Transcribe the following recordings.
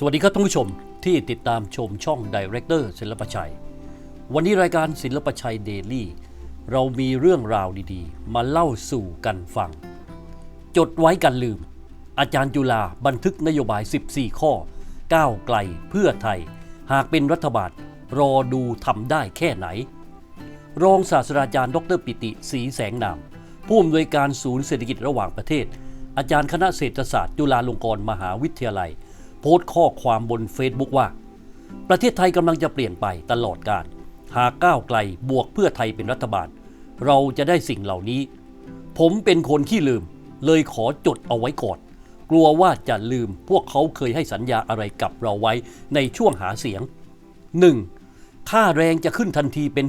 สวัสดีครับท่านผู้ชมที่ติดตามชมช่องดีเรคเตอร์ศิลปชัย วันนี้รายการศิลปชัยเดลี่เรามีเรื่องราวดีๆ มาเล่าสู่กันฟัง จดไว้กันลืม อาจารย์จุลาบันทึกนโยบาย 14 ข้อ ก้าวไกลเพื่อไทย หากเป็นรัฐบาลรอดูทำได้แค่ไหน รองศาสตราจารย์ดรปิติศรีแสงนาม ผู้อำนวยการศูนย์เศรษฐกิจระหว่างประเทศ อาจารย์คณะเศรษฐศาสตร์จุฬาลงกรณ์มหาวิทยาลัย โพสต์ข้อความบนเฟซบุ๊กว่า ประเทศไทยกำลังจะเปลี่ยนไปตลอดการ หากก้าวไกลบวกเพื่อไทยเป็นรัฐบาล เราจะได้สิ่งเหล่านี้ ผมเป็นคนขี้ลืม เลยขอจดเอาไว้ก่อน กลัวว่าจะลืมพวกเขาเคยให้สัญญาอะไรกับเราไว้ในช่วงหาเสียง 1. ค่าแรงจะขึ้นทันทีเป็น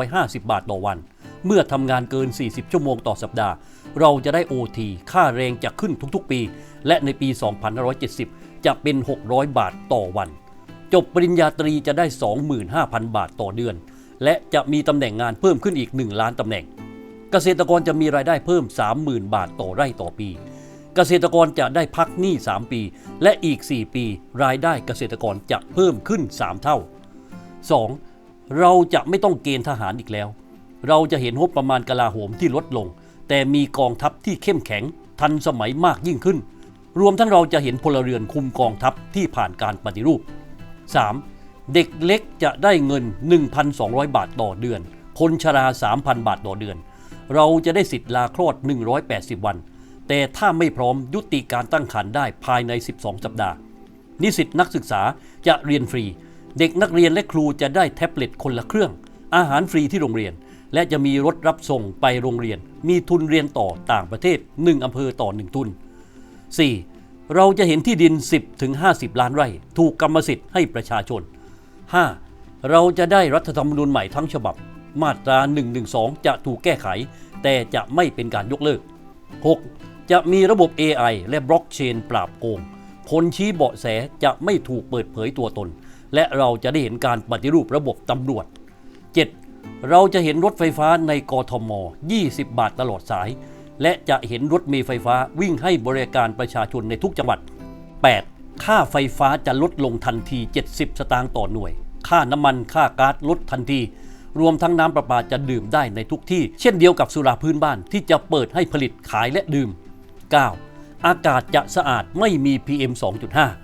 450 บาทต่อวัน เมื่อทำงานเกิน 40 ชั่วโมงต่อสัปดาห์ เราจะได้ OT ค่าแรงจะขึ้นทุกๆปี และในปี 2570 จะเป็น 600 บาทต่อวัน จบปริญญาตรีจะได้ 25,000 บาทต่อเดือน และจะมีตำแหน่งงานเพิ่มขึ้นอีก 1 ล้านตำแหน่ง เกษตรกรจะมีรายได้เพิ่ม 30,000 บาทต่อไร่ต่อปี เกษตรกรจะได้พักหนี้ 3 ปี และอีก 4 ปี รายได้เกษตรกรจะเพิ่มขึ้น 3 เท่า 2. เราจะไม่ต้องเกณฑ์ทหารอีกแล้ว เราจะเห็นงบประมาณกลาโหมที่ลดลง แต่มีกองทัพที่เข้มแข็งทันสมัยมากยิ่งขึ้น รวมทั้งเราจะเห็นพลเรือนคุมกองทัพที่ผ่านการปฏิรูป 3. เด็กเล็กจะได้เงิน 1,200 บาทต่อเดือน คนชรา 3,000 บาทต่อเดือน เราจะได้สิทธิ์ลาคลอด 180 วัน แต่ถ้าไม่พร้อมยุติการตั้งครรภ์ได้ภายใน 12 สัปดาห์ นิสิตนักศึกษาจะเรียนฟรี เด็กนักเรียนและครูจะได้แท็บเล็ตคนละเครื่อง อาหารฟรีที่โรงเรียน และจะมีรถรับส่งไปโรงเรียน มีทุนเรียนต่อต่างประเทศ 1อำเภอต่อ 1 ทุน 4. เราจะเห็นที่ดิน 10ถึง50 ล้านไร่ ถูกกรรมสิทธิ์ให้ประชาชน 5. เราจะได้รัฐธรรมนูญใหม่ทั้งฉบับ มาตรา 112 จะถูกแก้ไข แต่จะไม่เป็นการยกเลิก 6. จะมีระบบ AI และบล็อกเชนปราบโกงคนชี้เบาะแสจะไม่ถูกเปิดเผยตัวตน และเราจะได้เห็นการปฏิรูประบบตำรวจ 7. เราจะเห็นรถไฟฟ้าในกทม 20 บาทตลอดสาย และจะเห็นรถเมล์ไฟฟ้าวิ่งให้บริการประชาชนในทุกจังหวัด 8. ค่าไฟฟ้าจะลดลงทันที 70 สตางค์ต่อหน่วย ค่าน้ำมันค่าก๊าซลดทันที รวมทั้งน้ำประปาจะดื่มได้ในทุกที่ เช่นเดียวกับสุราพื้นบ้านที่จะเปิดให้ผลิตขายและดื่ม 9. อากาศจะสะอาดไม่มี PM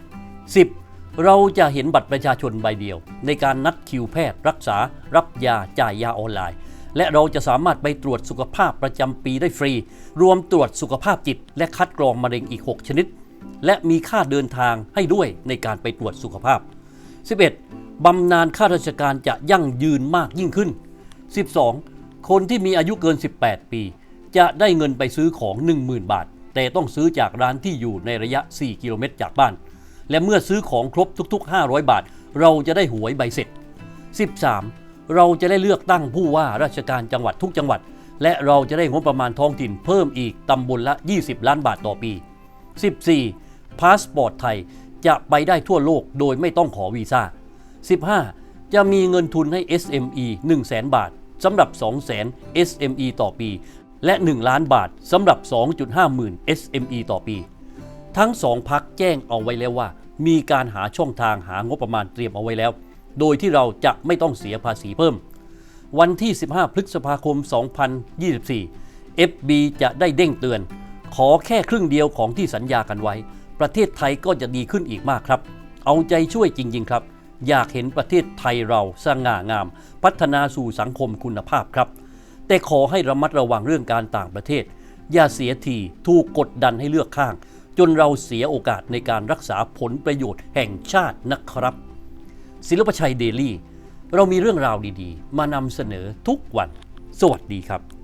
2.5 10. เราจะเห็นบัตรประชาชนใบเดียว ในการนัดคิวแพทย์ รักษา รับยาจ่ายยาออนไลน์ และเราจะสามารถไปตรวจสุขภาพประจำปีได้ฟรี รวมตรวจสุขภาพจิต และคัดกรองมะเร็งอีก 6 ชนิด และมีค่าเดินทางให้ด้วยในการไปตรวจสุขภาพ 11. บำนาญข้าราชการจะยั่งยืนมากยิ่งขึ้น 12. คนที่มีอายุเกิน 18 ปี จะได้เงินไปซื้อของ 10,000 บาท แต่ต้องซื้อจากร้านที่อยู่ในระยะ 4 กิโลเมตรจากบ้าน และเมื่อซื้อของครบทุก ๆ 500 บาท เราจะได้หวยใบเสร็จ 13. เราจะได้เลือกตั้งผู้ว่าราชการจังหวัดทุกจังหวัด และเราจะได้งบประมาณท้องถิ่นเพิ่มอีกตำบลละ 20 ล้านบาทต่อปี 14. พาสปอร์ตไทยจะไปได้ทั่วโลกโดยไม่ต้องขอวีซ่า 15. จะมีเงินทุนให้ SME 1 0 0 0 0 0 บาทสำหรับ 2 0 0 0 0 0 SME ต่อปี และ 1 ล้านบาทสำหรับ 2.5หมื่น SME ต่อปี ทั้งสองพักแจ้งเอาไว้แล้วว่า มีการหาช่องทางหางบประมาณเตรียมเอาไว้แล้ว โดยที่เราจะไม่ต้องเสียภาษีเพิ่ม วันที่ 15 พฤษภาคม 2024 FB จะได้เด้งเตือน ขอแค่ครึ่งเดียวของที่สัญญากันไว้ ประเทศไทยก็จะดีขึ้นอีกมากครับ เอาใจช่วยจริง ๆ ครับ อยากเห็นประเทศไทยเราสง่างาม พัฒนาสู่สังคมคุณภาพครับ แต่ขอให้ระมัดระวังเรื่องการต่างประเทศ อย่าเสียทีถูกกดดันให้เลือกข้างจนเราเสียโอกาสในการรักษาผลประโยชน์แห่งชาตินะครับ ศิลปชัยเดลี่ เรามีเรื่องราวดีๆ มานำเสนอทุกวัน สวัสดีครับ